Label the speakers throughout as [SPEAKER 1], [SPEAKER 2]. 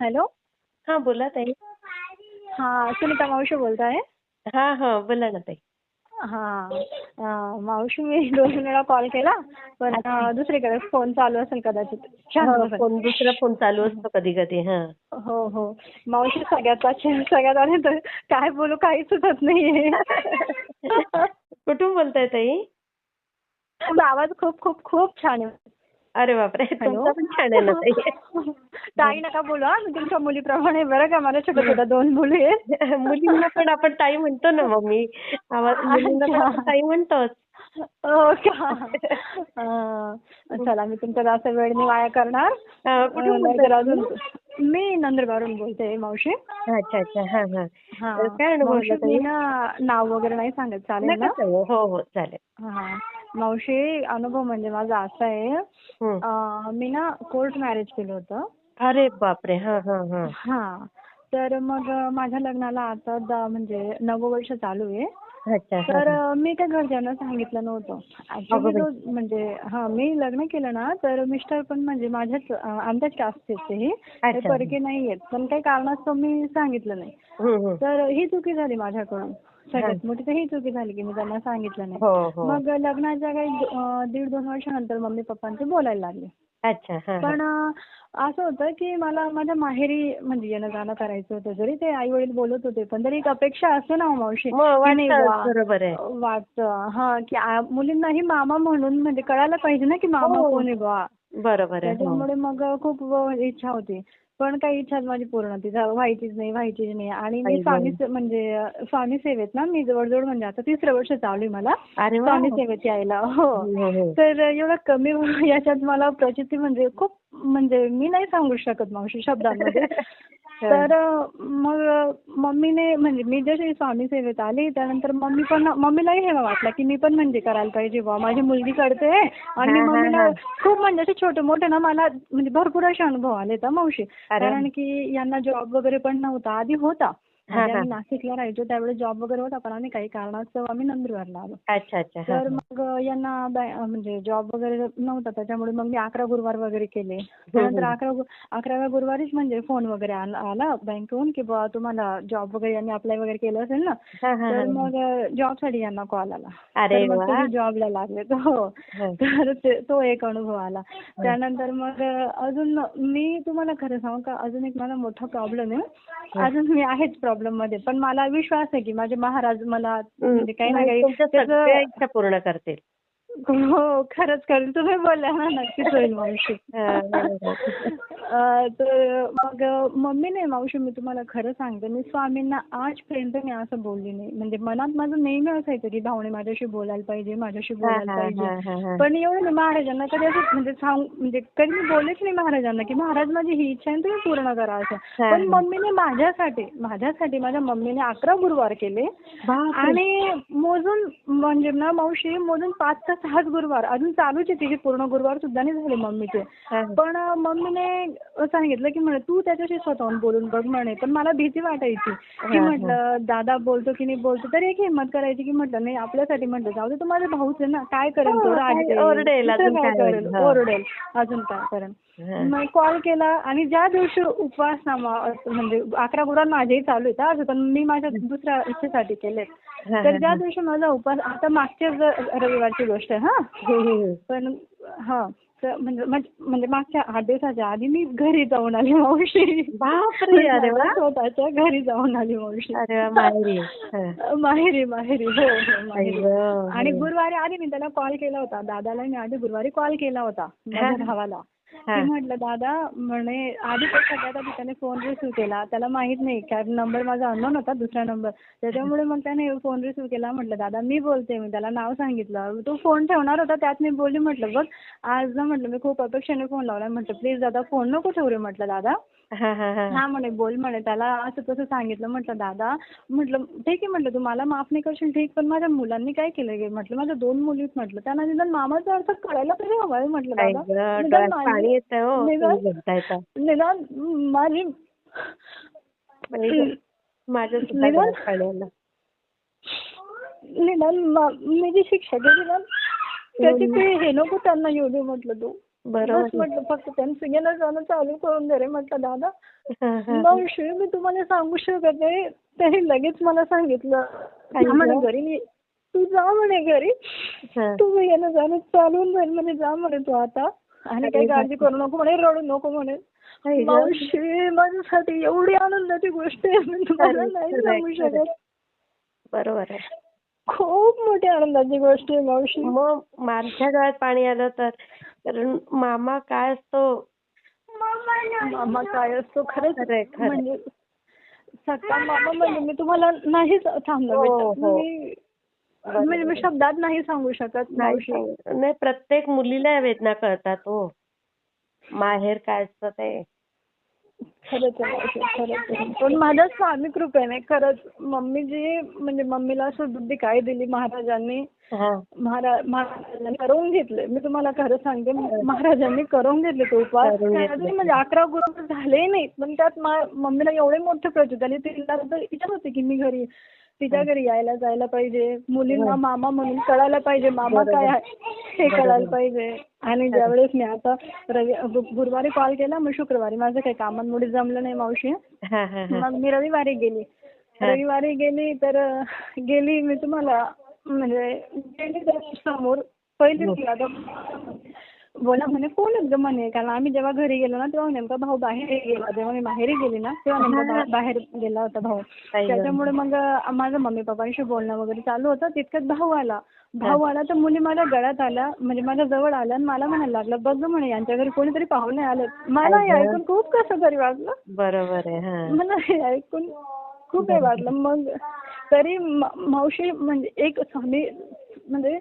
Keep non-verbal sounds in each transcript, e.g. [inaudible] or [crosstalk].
[SPEAKER 1] Hello?
[SPEAKER 2] हा बोला ताई.
[SPEAKER 1] हा सुनीता मावशी बोलताय?
[SPEAKER 2] हा हा बोला ना ताई.
[SPEAKER 1] हा मावशी मी दोन वेळा कॉल केला पण दुसरीकडे फोन चालू असेल कदाचित. शांत
[SPEAKER 2] हा. फोन दुसरा फोन चालू असतो कधी कधी हा.
[SPEAKER 1] हो हो. मावशी सगळ्यात सगळ्यात आले तर काय बोलू काही सुचत नाहीये.
[SPEAKER 2] कुठून बोलताय ताई?
[SPEAKER 1] आवाज खूप खूप खूप छान आहे.
[SPEAKER 2] अरे बापरे तुमचा पण छान आहे. ना [laughs] ताई
[SPEAKER 1] ताई नका बोलू हा. मी तुमच्या मुलीप्रमाणे बरं का मला छोट्या छोट्या दोन मुली आहेत. [laughs]
[SPEAKER 2] मुलींना पण आपण ताई म्हणतो ना मम्मी. आवाज मुलींना पण आपण ताई म्हणतोच.
[SPEAKER 1] हो [laughs] चला मी तुमचा जास्त वेळ नाही वाया करणार.
[SPEAKER 2] कुठून
[SPEAKER 1] मी नंदुरबारहून बोलते मावशी.
[SPEAKER 2] अच्छा अच्छा. हा हा. काय
[SPEAKER 1] मी नाव वगैरे नाही सांगत चालेल ना.
[SPEAKER 2] हो हो चालेल.
[SPEAKER 1] हा. मावशी अनुभव म्हणजे माझा असा आहे. अं, मी ना कोर्ट मॅरेज केलं होतं.
[SPEAKER 2] अरे बापरे! हा हा हा.
[SPEAKER 1] हा. तर मग माझ्या लग्नाला आता द- म्हणजे नववं वर्ष चालू आहे.
[SPEAKER 2] अच्छा हा,
[SPEAKER 1] तर
[SPEAKER 2] हा.
[SPEAKER 1] मी काय घरच्यांना सांगितलं नव्हतं. ऍक्च्युली. जो म्हणजे हा मी लग्न केलं ना तर मिस्टर पण म्हणजे माझ्याच अं, आमच्याच कास्टचे ते. हे ते
[SPEAKER 2] अच्छा.
[SPEAKER 1] परके नाही आहेत पण काही कारणास्तव मी सांगितलं नाही.
[SPEAKER 2] हम्म, हम्म.
[SPEAKER 1] तर ही चुकी झाली माझ्याकडून. सगळ्यात मोठी तर ही चुकी झाली की मी त्यांना सांगितलं नाही.
[SPEAKER 2] हो हो.
[SPEAKER 1] मग लग्नाच्या काही दीड दोन वर्षानंतर मम्मी पप्पांचे बोलायला लागले.
[SPEAKER 2] अच्छा हा हा.
[SPEAKER 1] पण असं होतं की मला माझ्या माहेरी म्हणजे येणं जाणं करायचं होतं. जरी ते आई वडील बोलत होते पण तरी एक अपेक्षा असते ना हो मावशी
[SPEAKER 2] वाटतं,
[SPEAKER 1] हा की मुलींनाही मामा म्हणून म्हणजे कळायला पाहिजे ना की मामा
[SPEAKER 2] हो.
[SPEAKER 1] कोण आहे बुवा
[SPEAKER 2] बरोबर आहे हो.
[SPEAKER 1] त्याच्यामुळे मग खूप इच्छा होती. पण काही इच्छा माझी पूर्ण होती. व्हायचीच नाही व्हायचीच नाही. आणि मी. स्वामी म्हणजे स्वामी सेवेत ना मी जवळजवळ म्हणजे आता तिसरं वर्ष चालू आहे मला. स्वामी सेवेत यायला हो.
[SPEAKER 2] हो, हो.
[SPEAKER 1] तर एवढं कमी याच्यात मला प्रचिती म्हणजे खूप म्हणजे मी नाही सांगू शकत मावशी शब्दांमध्ये. [laughs] तर मग मम्मीने म्हणजे मी जशी स्वामी सेवेत आली त्यानंतर मम्मी पण मम्मीलाही हे वाटलं की मी पण म्हणजे करायला पाहिजे बुवा माझी मुलगी करते आणि मी मम्मीला. खूप म्हणजे असे छोटे मोठे ना मला म्हणजे भरपूर असे अनुभव आले तर मावशी. कारण की यांना जॉब वगैरे पण नव्हता आधी होता म्हणजे
[SPEAKER 2] हा.
[SPEAKER 1] आम्ही नाशिकला राहायचो त्यावेळेस जॉब वगैरे होता पण आम्ही काही कारणास्तव आम्ही नंदुरबारला आलो
[SPEAKER 2] अच्छा अच्छा
[SPEAKER 1] तर. मग यांना बॅ- म्हणजे जॉब वगैरे नव्हता त्याच्यामुळे मग मी अकरा गुरुवार वगैरे केले त्यानंतर अकरा गु- अकराव्या गुरुवारीच म्हणजे फोन वगैरे आला आला बँकेहून की बुवा तुम्हाला जॉब वगैरे यांनी अप्लाय वगैरे केलं असेल ना
[SPEAKER 2] हा, हा,
[SPEAKER 1] तर
[SPEAKER 2] हा.
[SPEAKER 1] मग जॉबसाठी यांना कॉल आला
[SPEAKER 2] अरे
[SPEAKER 1] तर मग
[SPEAKER 2] वा.
[SPEAKER 1] जॉबला लागले हो
[SPEAKER 2] हा.
[SPEAKER 1] तर ते- तो एक अनुभव आला त्यानंतर मग अजून मी तुम्हाला खरं सांगू का अजून एक मला मोठा प्रॉब्लेम आहे अजून मी आहेच प्रॉब्लेम मध्ये. पण मला विश्वास आहे की माझे महाराज मला म्हणजे काही ना काही
[SPEAKER 2] तुमच्या सगळ्या
[SPEAKER 1] त्याचं
[SPEAKER 2] इच्छा पूर्ण करतील.
[SPEAKER 1] हो खरंच करेल तुम्ही बोलल्या ना नक्कीच होईल मावशी. तर मग मम्मीने मावशी मी तुम्हाला खरं सांगते. मी स्वामींना आजपर्यंत मी असं बोलली नाही. म्हणजे मनात माझं नेहमी असायचं की भावने माझ्याशी बोलायला पाहिजे माझ्याशी बोलायला पाहिजे. पण एवढं नाही महाराजांना कधी असं म्हणजे सांग म्हणजे कधी मी बोललेच नाही महाराजांना की महाराज माझी ही इच्छा आहे तुम्ही पूर्ण करा असं. पण. मम्मीने माझ्यासाठी माझ्यासाठी माझ्या मम्मीने अकरा गुरुवार केले. आणि मोजून म्हणजे ना मावशी मोजून पाच ते सहाच गुरुवार अजून चालूच आहे तिचे पूर्ण गुरुवार सुद्धा नाही झाले मम्मीचे
[SPEAKER 2] हा.
[SPEAKER 1] पण मम्मीने सांगितलं की म्हणे तू त्याच्याशी स्वतःहून बोलून बघ म्हणे पण मला भीती वाटायची की
[SPEAKER 2] हा, हा.
[SPEAKER 1] म्हटलं दादा बोलतो की नाही बोलतो तरी एक हिंमत करायची की म्हटलं नाही आपल्यासाठी म्हटलं जाऊ दे तो माझा भाऊच आहे ना काय करेल
[SPEAKER 2] हो,
[SPEAKER 1] तो
[SPEAKER 2] ओरडेल, अजून
[SPEAKER 1] काय करेल
[SPEAKER 2] होईल, हा.
[SPEAKER 1] ओरडेल अजून काय करेल
[SPEAKER 2] हा.
[SPEAKER 1] मग कॉल केला आणि ज्या दिवशी उपवास ना मा- म्हणजे अकरा गुरुवार माझेही चालू आहेत आज पण मी माझ्या दुसऱ्या इच्छेसाठी केलेत
[SPEAKER 2] हा,
[SPEAKER 1] तर
[SPEAKER 2] हा,
[SPEAKER 1] ज्या
[SPEAKER 2] हा.
[SPEAKER 1] दिवशी माझा उपवास आता मागच्या रविवारची गोष्ट आहे हा.
[SPEAKER 2] हम्म, हम्म.
[SPEAKER 1] पण हा. म्हणजे मागच्या आठ दिवसाच्या आधी मी घरी जाऊन आली मावशी. स्वतःच्या घरी जाऊन आली मावशी.
[SPEAKER 2] माहेरी. हा.
[SPEAKER 1] माहेरी माहेरी. हो हो. आणि गुरुवारी आधी मी त्याला कॉल केला होता. दादाला मी आधी गुरुवारी कॉल केला होता. माझ्या भावाला. की म्हटलं दादा म्हणे आधी तर सगळ्यात आधी त्याने फोन रिसिव्ह केला. त्याला माहीत नाही कारण नंबर माझा अननोन होता दुसरा नंबर त्याच्यामुळे मग त्याने फोन रिसिव्ह केला. म्हटलं दादा मी बोलते मी त्याला नाव सांगितलं. तो फोन ठेवणार होता त्यात मी बोलली म्हटलं बघ आज ना म्हटलं मी खूप अपेक्षेने फोन लावला म्हटलं प्लीज दादा फोन नको ठेवू रे म्हटलं दादा.
[SPEAKER 2] हा, हा, हा.
[SPEAKER 1] हा म्हणे बोल म्हणे त्याला असं तसं सांगितलं म्हटलं दादा म्हटलं ठीक आहे म्हटलं तू मला माफ नाही करशील ठीक पण माझ्या मुलांनी काय केलं गे म्हटलं माझ्या दोन मुली आहेत म्हटलं त्यांना निदान मामाचा अर्थ कळायला पाहिजे हवा आहे म्हटलं दादा निदान माझी-
[SPEAKER 2] हो
[SPEAKER 1] निदान-
[SPEAKER 2] तर.
[SPEAKER 1] निदान माझी
[SPEAKER 2] माझ्या सुद्धा
[SPEAKER 1] निदान-
[SPEAKER 2] डोळ्यात पाणी आलं.
[SPEAKER 1] निदान मा- मी जी शिक्षा केली ना त्याची ते हे नको त्यांना येऊ दे म्हटलं तू बस म्हटलं फक्त त्यांचं घेणं जाणं चालू करून दे रे म्हटलं दादा. मावशी मी तुम्हाला सांगू शकत नाही. त्यांनी लगेच मला सांगितलं म्हणे. घरी तू जा म्हणे घरी. तू येणं जाणं चालून जाईल म्हणे जा म्हणे तू आता. आणि काही काळजी करू नको म्हणे रडू नको म्हणे. मावशी माझ्यासाठी एवढी आनंदाची गोष्ट आहे मी तुम्हाला नाही सांगू. शकत.
[SPEAKER 2] बरोबर आहे.
[SPEAKER 1] खूप मोठी आनंदाची गोष्ट आहे मावशी.
[SPEAKER 2] मग माझ्या डोळ्यात पाणी आलं तर? कारण मामा काय असतो?
[SPEAKER 1] मामा काय असतो? खरंच
[SPEAKER 2] खरंय, खरंय.
[SPEAKER 1] म्हणजे सक्का मामा म्हणजे मी तुम्हाला नाहीच थांबलं
[SPEAKER 2] हो, हो.
[SPEAKER 1] मी म्हणजे मी शब्दात नाही सांगू शकत
[SPEAKER 2] नाही
[SPEAKER 1] मावशी.
[SPEAKER 2] सांग- नाही प्रत्येक मुलीला या वेदना कळतात हो. माहेर काय असतं ते?
[SPEAKER 1] खरंच आहे खरंच आहे. पण माझ्या स्वामी कृपेने खरंच मम्मी जी म्हणजे मम्मीला असं बुद्धी काय दिली महाराजांनी
[SPEAKER 2] हा.
[SPEAKER 1] महाराज महाराजांनी करून घेतले. मी तुम्हाला खरं सांगते महाराजांनी करून घेतले ते उपवास.
[SPEAKER 2] करून घेतले.
[SPEAKER 1] अजून म्हणजे अकरा गुरु झाले नाही पण त्यात मा- मम्मीला एवढे मोठे प्रचित आले तिला तर इच्छा होती की मी घरी तिच्या घरी यायला जायला पाहिजे. मुलींना मामा म्हणून कळायला पाहिजे. मामा काय आहे हे कळायला पाहिजे. आणि ज्यावेळेस मी आता रवि गु- गुरुवारी कॉल केला मग शुक्रवारी माझं काही कामांमुळे जमलं नाही मावशी.
[SPEAKER 2] हा हा हा.
[SPEAKER 1] मग मी रविवारी गेली. रविवारी गेली तर अं, गेली मी तुम्हाला म्हणजे गेली त्या समोर. पहिली तिला आता बोला म्हणे कोण गं म्हणे? कारण आम्ही जेव्हा घरी गेलो ना तेव्हा नेमका भाऊ बाहेर गेला. जेव्हा मी माहेरी गेली ना तेव्हा नेमका बाहेर गेला होता भाऊ. त्याच्यामुळे मग अं, माझं मम्मी पप्पांशी बोलणं वगैरे चालू होतं. तितक्यात भाऊ आला. भाऊ आला तर मुली माझ्या गळ्यात आल्या म्हणजे माझ्या जवळ आल्या आणि मला म्हणायला लागलं बघ गं म्हणे यांच्या घरी कोणीतरी पाहुणे आले मला हे. ऐकून खूप कसं तरी वाटलं.
[SPEAKER 2] बरोबर आहे
[SPEAKER 1] मला हे ऐकून खूप हे वाटलं. मग तरी मावशी म्हणजे एक स्वामी म्हणजे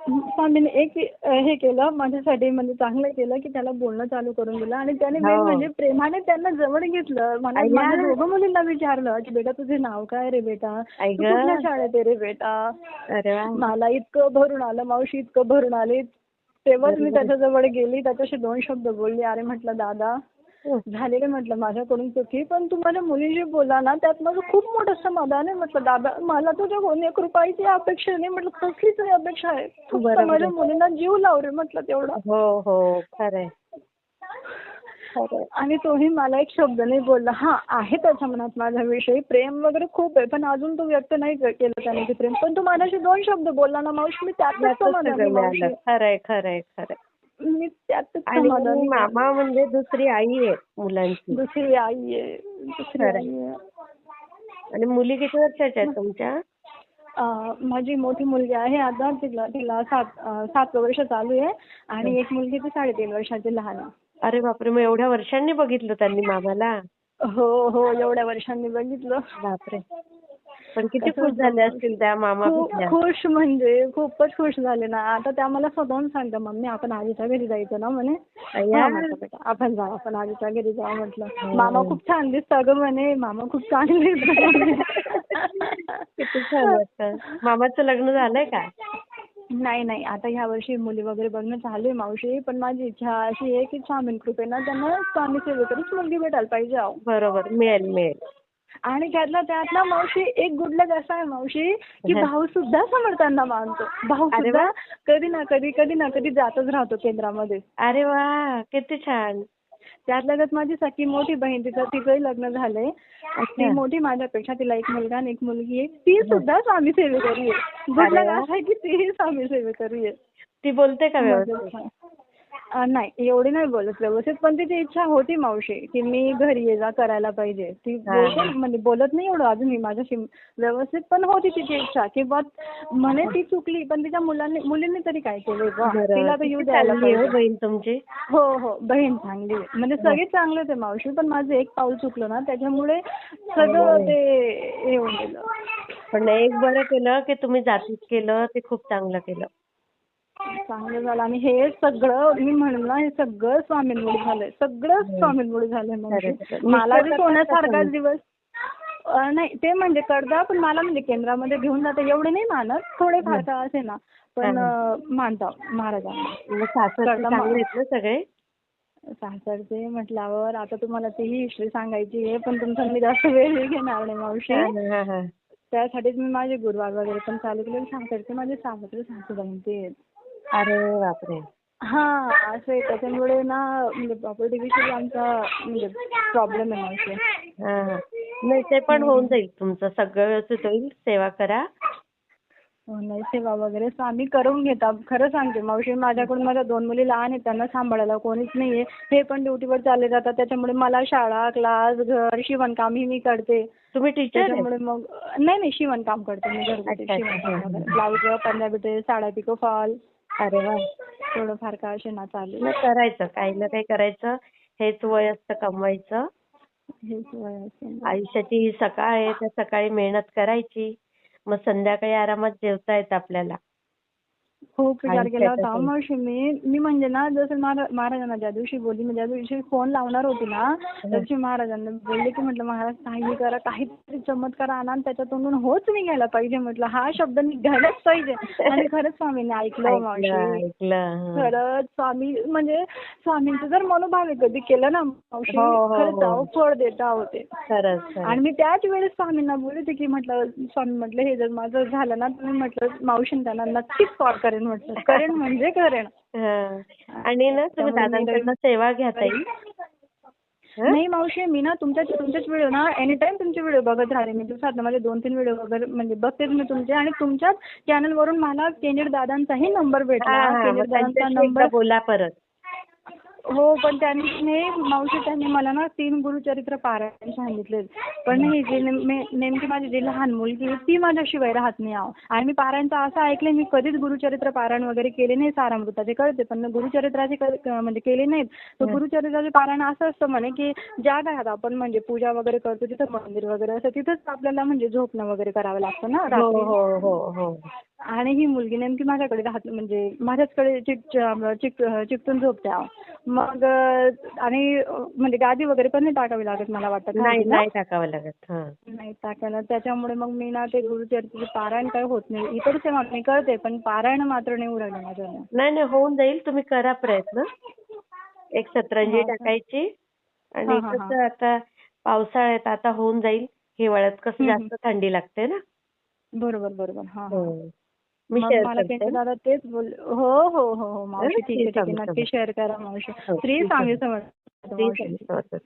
[SPEAKER 1] स्वामीने एक हे केलं माझ्यासाठी म्हणजे चांगलं केलं की त्याला बोलणं चालू करून दिलं आणि त्याने मेन
[SPEAKER 2] हो.
[SPEAKER 1] म्हणजे प्रेमाने त्यांना जवळ घेतलं मला. माझ्या दोघं मुलींना विचारलं की बेटा तुझे नाव काय रे बेटा तू. कुठल्या शाळेत आहे रे बेटा मला इतकं भरून आलं मावशी इतकं भरून आले तेव्हाच मी त्याच्याजवळ गेली त्याच्याशी दोन शब्द बोलली अरे म्हटलं दादा. झालेले म्हटलं माझ्याकडून चुकी. पण तू माझ्या मुलीशी बोला ना त्यात माझं खूप मोठं समाधान आहे म्हटलं दादा मला तुझ्या कोणी कृपाईची अपेक्षा नाही. म्हटलं कसलीच नाही अपेक्षा आहे.
[SPEAKER 2] बरोबर.
[SPEAKER 1] माझ्या मुलींना जीव लाव रे म्हटलं तेवढं.
[SPEAKER 2] हो हो खरंय. खरंय.
[SPEAKER 1] आणि तोही मला एक शब्द नाही बोलला. हा आहे त्याच्या मनात माझ्याविषयी प्रेम वगैरे खूप आहे पण अजून तो व्यक्त नाही क- केलं त्याने ते प्रेम. पण तू माझ्याशी दोन शब्द बोलला ना मावशी मी त्यातच समाधानी मावशी.
[SPEAKER 2] खरंय खरंय खरंय. आणि मामा म्हणजे दुसरी आई आहे मुलांची.
[SPEAKER 1] दुसरी आई आहे. दुसरी. आई आहे.
[SPEAKER 2] आणि मुली किती वर्षाच्या आहेत तुमच्या?
[SPEAKER 1] माझी मोठी मुलगी आहे. आता तिला तिला सात अं, सातवं वर्ष चालू आहे. आणि एक मुलगी ती साडेतीन वर्षाची लहान आहे.
[SPEAKER 2] अरे बापरे मग एवढ्या वर्षांनी बघितलं त्यांनी मामाला?
[SPEAKER 1] हो हो एवढ्या वर्षांनी बघितलं.
[SPEAKER 2] बापरे. पण किती खुश झाले? असतील त्या मामा
[SPEAKER 1] खुश म्हणजे खूपच खुश झाले ना. आता त्या मला स्वतःहून सांगता मम्मी आपण आजीच्या घरी जायचं ना म्हणे. हा आपण जाऊ आपण आजीच्या घरी जाऊ म्हटलं. मामा खूप छान दिसतं गं म्हणे. मामा खूप चांगले.
[SPEAKER 2] किती छान वाटतं. मामाचं लग्न झालंय का?
[SPEAKER 1] नाही नाही. आता ह्या वर्षी मुली वगैरे बघणं चालू आहे मावशी. पण माझी इच्छा अशी आहे की स्वामी कृपेनं त्यांना स्वामी सेवेकरच मुलगी भेटायला पाहिजे.
[SPEAKER 2] बरोबर. मिळेल मिळेल.
[SPEAKER 1] आणि त्यातला त्यात ना मावशी एक गुड लक असा आहे मावशी की. भाऊ सुद्धा समर्थांना मानतो. भाऊ
[SPEAKER 2] अरे
[SPEAKER 1] सुद्धा. कधी ना कधी कधी ना कधी जातच राहतो केंद्रामध्ये.
[SPEAKER 2] अरे वा किती छान.
[SPEAKER 1] त्यातल्या त्यात माझी सख्खी मोठी बहीण तिचं तिचंही लग्न झालंय. ती
[SPEAKER 2] अच्छा.
[SPEAKER 1] मोठी माझ्यापेक्षा तिला एक मुलगा आणि एक मुलगी आहे. ती सुद्धा स्वामी सेवेकरी आहे. गुड
[SPEAKER 2] अरे
[SPEAKER 1] लक
[SPEAKER 2] वा.
[SPEAKER 1] असा आहे की तीही स्वामी सेवेकरी आहे.
[SPEAKER 2] ती बोलते का व्यवस्थित?
[SPEAKER 1] नाही एवढी नाही बोलत व्यवस्थित पण तिची इच्छा होती मावशी की मी घरी ये जा करायला पाहिजे. ती. बोलते म्हणजे बोलत नाही एवढं अजून माझ्याशी व्यवस्थित पण होती तिची इच्छा की बा म्हणे ती चुकली पण तिच्या मुलांनी मुलींनी तरी काय केलंय बा तिला तर येऊ द्यायला
[SPEAKER 2] चांगली हो बहीण तुमची?
[SPEAKER 1] हो हो बहीण चांगली आहे. म्हणजे सगळे चांगलेच आहे मावशी पण माझं एक पाऊल चुकलं ना त्याच्यामुळे सगळं ते होऊन गेलं.
[SPEAKER 2] पण एक बरं केलं की तुम्ही जातीत केलं ते खूप चांगलं केलं.
[SPEAKER 1] चांगलं झालं. आणि हे सगळं मी म्हणलं हे सगळं स्वामींमुळे झालंय. सगळं स्वामींमुळे झालंय म्हणजे. मला बी सोन्यासारखाच दिवस. नाही ते म्हणजे करता पण मला म्हणजे केंद्रामध्ये घेऊन जाते एवढे नाही मानत. थोडेफार का असे ना. पण मानता महाराजांना.
[SPEAKER 2] सगळे?
[SPEAKER 1] सासरचे म्हटल्यावर आता तुम्हाला तीही हिस्ट्री सांगायची आहे पण तुमचा मी जास्त वेळ घेणार नाही मावशी. त्यासाठीच मी माझे गुरुवार वगैरे पण चालू केले. सासरचे माझे सासरे सासूबाई ते आहेत.
[SPEAKER 2] अरे बापरे.
[SPEAKER 1] हा असं आहे. त्याच्यामुळे ना म्हणजे प्रॉपर्टी विषयी आमचा म्हणजे प्रॉब्लेम आहे
[SPEAKER 2] हा हा. नाही ते पण होऊन जाईल तुमचं. सगळं व्यवस्थित होईल. सेवा करा.
[SPEAKER 1] हो, नाही सेवा वगैरे स्वामी करून घेता. खरं सांगते मावशी माझ्याकडून माझ्या दोन मुली लहान आहेत. त्यांना सांभाळायला कोणीच नाहीये. हे पण ड्युटीवर चालले जातात. त्याच्यामुळे मला शाळा क्लास घर शिवणकामही मी करते.
[SPEAKER 2] तुम्ही टीचर आहे
[SPEAKER 1] त्याच्यामुळे मग नाही नाही शिवणकाम करते मी घरगुती
[SPEAKER 2] अच्छा, अच्छा.
[SPEAKER 1] शिवणकाम वगैरे. ब्लाऊज पंजाबी ड्रेस साड्या पिको फॉल.
[SPEAKER 2] अरे वा
[SPEAKER 1] थोडंफार का असे ना चालू
[SPEAKER 2] नाही करायचं. काही ना काही करायचं. हेच वय असतं कमवायचं.
[SPEAKER 1] हेच वय असेल.
[SPEAKER 2] आयुष्याची ही सकाळ आहे त्या सकाळी मेहनत करायची. मग संध्याकाळी आरामात जेवता येतं आपल्याला.
[SPEAKER 1] खूप विचार केला होता. मावशी मी मी म्हणजे ना जसं महारा- महाराजांना ज्या दिवशी बोलली मी ज्या दिवशी फोन लावणार होती ना त्या दिवशी महाराजांना बोलले की म्हटलं महाराज काही करा काहीतरी चमत्कार आणा आणि त्याच्यातून होच निघायला पाहिजे. म्हटलं हा शब्द निघायलाच पाहिजे. आणि खरंच स्वामींनी ऐकलं
[SPEAKER 2] ऐकलं
[SPEAKER 1] मावशी.
[SPEAKER 2] ऐकलं हं.
[SPEAKER 1] खरंच स्वामी म्हणजे स्वामींचं जर मनोभाव आहे कधी केलं ना मावशी
[SPEAKER 2] हो, हो,
[SPEAKER 1] खरंच
[SPEAKER 2] हो.
[SPEAKER 1] अहो, फळ देता होते आणि मी त्याच वेळेस स्वामींना बोलले होते की म्हटलं स्वामी म्हटलं हे जर माझं झालं ना तुम्ही म्हटलं मावशीन त्यांना नक्कीच कॉल करेन म्हटलं. [laughs] करेन म्हणजे करेन.
[SPEAKER 2] हं. आणि ना तुम्ही दादांकडनं सेवा घ्या ताई हं?
[SPEAKER 1] नाही मावशी मी ना तुमच्या तुमच्याच व्हिडिओ ना एनी टाइम तुमचे व्हिडिओ बघत राहते. मी दिवसात माझे दोन तीन व्हिडिओ वगैरे म्हणजे बघतेच मी तुमचे आणि तुमच्याच चॅनल वरून मला केनेड दादांचाही नंबर भेटला. केनेड दादांचा नंबर
[SPEAKER 2] बोला परत.
[SPEAKER 1] हो पण त्यांनी मावशी त्यांनी मला ना तीन गुरुचरित्र पारायण सांगितले पण ही जी नेम- नेमकी माझी जी लहान मुलगी आहे ती माझ्याशिवाय राहत नाही आहो. आणि मी पारायणचं असं ऐकलंय मी कधीच गुरुचरित्र पारायण वगैरे केले नाही सारामृताचे कळते पण गुरुचरित्राचे म्हणजे केले नाहीत. तर गुरुचरित्राचे पारायण असं असतं म्हणे की ज्या घरात आपण म्हणजे पूजा वगैरे करतो तिथं मंदिर वगैरे असतं तिथंच आपल्याला म्हणजे झोपणं वगैरे करावं लागतं ना
[SPEAKER 2] हो
[SPEAKER 1] रात्री.
[SPEAKER 2] हो हो
[SPEAKER 1] आणि ही मुलगी नेमकी माझ्याकडे राहत म्हणजे माझ्याचकडे चिक चिक चिकटून झोपते आहो. मग आणि म्हणजे गादी वगैरे पण नाही टाकावी लागत मला वाटतं
[SPEAKER 2] नाही? नाही टाकावं लागत हं.
[SPEAKER 1] नाही टाकायला त्याच्यामुळे मग मी ना ते गुरुचरित्राचे पारायण काय होत नाही. इतर सेवा मी करते पण पारायण मात्र नाही उरायलं माझ्याने
[SPEAKER 2] नाही नाही होऊन जाईल. तुम्ही करा प्रयत्न. एक सतरंजी. टाकायची. आणि
[SPEAKER 1] हा, हा, हा.
[SPEAKER 2] कसं आता पावसाळ्यात आता होऊन जाईल. हिवाळ्यात कसं जास्त थंडी लागते ना?
[SPEAKER 1] बरोबर बरोबर. हा. हा. मला दादा तेच बोल हो हो हो हो मावशी? ठीक आहे नक्की शेअर करा मावशी. श्री स्वामी. समर्थ